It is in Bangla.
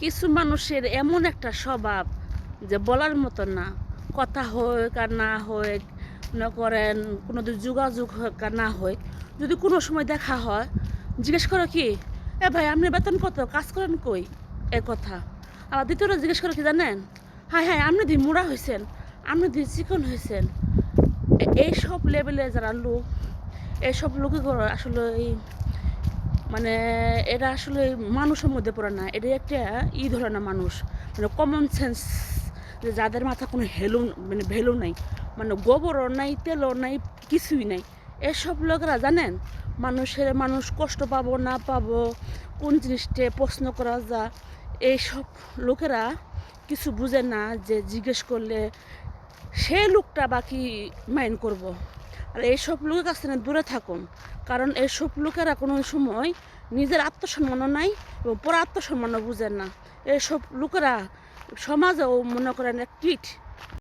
কিছু মানুষের এমন একটা স্বভাব যে বলার মতো না। কথা হোক আর না হোক, মনে করেন কোনো যোগাযোগ হোক আর না হয় যদি কোনো সময় দেখা হয়, জিজ্ঞেস করো কি, এ ভাই, আপনি বেতন কত? কাজ করেন কই? এ কথা। আবার দ্বিতীয়টা জিজ্ঞেস করো কি, জানেন? হ্যাঁ হ্যাঁ আপনি দি মুড়া হয়েছেন আপনি দি চিকন হয়েছেন এইসব লেভেলে যারা লোক, এইসব লোকে আসলে এই মানে এটা আসলে মানুষের মধ্যে পড়ে না। এটা একটা ই ধরনের মানুষ। মানে কমন সেন্স যে যাদের মাথা কোনো হেলু মানে ভ্যালু নাই। মানে গোবরও নাই, তেলও নাই, কিছুই নাই। এসব লোকেরা জানেন? মানুষের, মানুষ কষ্ট পাবো না পাবো, কোন জিনিসটা প্রশ্ন করা যা। এইসব লোকেরা কিছু বুঝে না যে জিজ্ঞেস করলে সে লোকটা বাকি মাইন্ড করব। আর এইসব লোকের কাছ থেকে দূরে থাকুন। কারণ এইসব লোকেরা কোনো সময় নিজের আত্মসম্মানও নাই এবং পর আত্মসম্মানও বুঝেন না। এইসব লোকেরা সমাজেও মনে করেন কীট